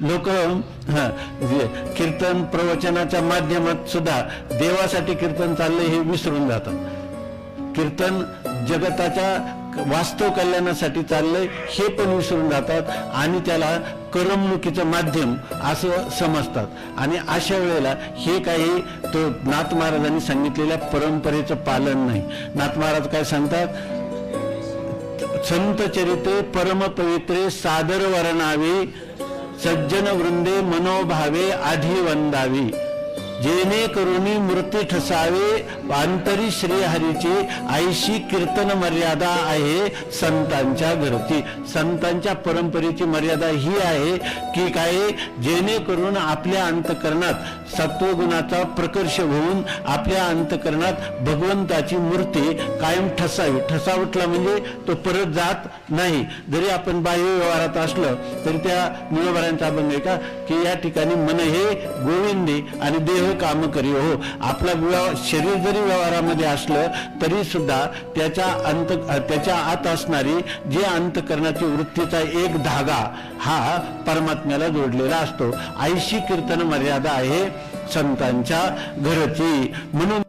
लोक कीर्तन प्रवचनाच्या माध्यमात सुद्धा देवासाठी कीर्तन चाललंय हे विसरून जातात. कीर्तन जगताच्या वास्तव कल्याणासाठी चाललंय हे पण विसरून जातात आणि त्याला करमणुकीचं माध्यम असं समजतात. आणि अशा वेळेला हे काही तो नाथ महाराजांनी सांगितलेल्या परंपरेचं पालन नाही. नाथ महाराज काय सांगतात? संत चरित्रे परमपवित्रे सादर वर्णावे सज्जन वृंदे मनोभावे आधी वंदावी जेणे मूर्ती ठसावे. अंतरी श्रीहरीची आईशी कीर्तन मर्यादा आहे संतांच्या घरची. संतांच्या परंपरेची मर्यादा ही आहे की काय? जेणेकरून आपल्या अंतकरणात सत्वगुणाचा प्रकर्ष होऊन आपल्या अंतकरणात भगवंताची मूर्ती कायम ठसावी. ठसावटला म्हणजे तो परत जात नाही. जरी आपण बाह्य व्यवहारात असलं तरी त्या निळोबरांचा अभंग आहे का? की या ठिकाणी मन हे गोविंदे आणि देह काम करी हो. आपला व्यव- शरीर जरी व्यवहारामध्ये असलं तरी सुद्धा त्याच्या अंत त्याच्या आत असणारी जे अंतकरणाची वृत्तीचा एक धागा हा परमात्म्याला जोडलेला असतो. आईशी कीर्तन मर्यादा आहे संतांच्या घरची. म्हणून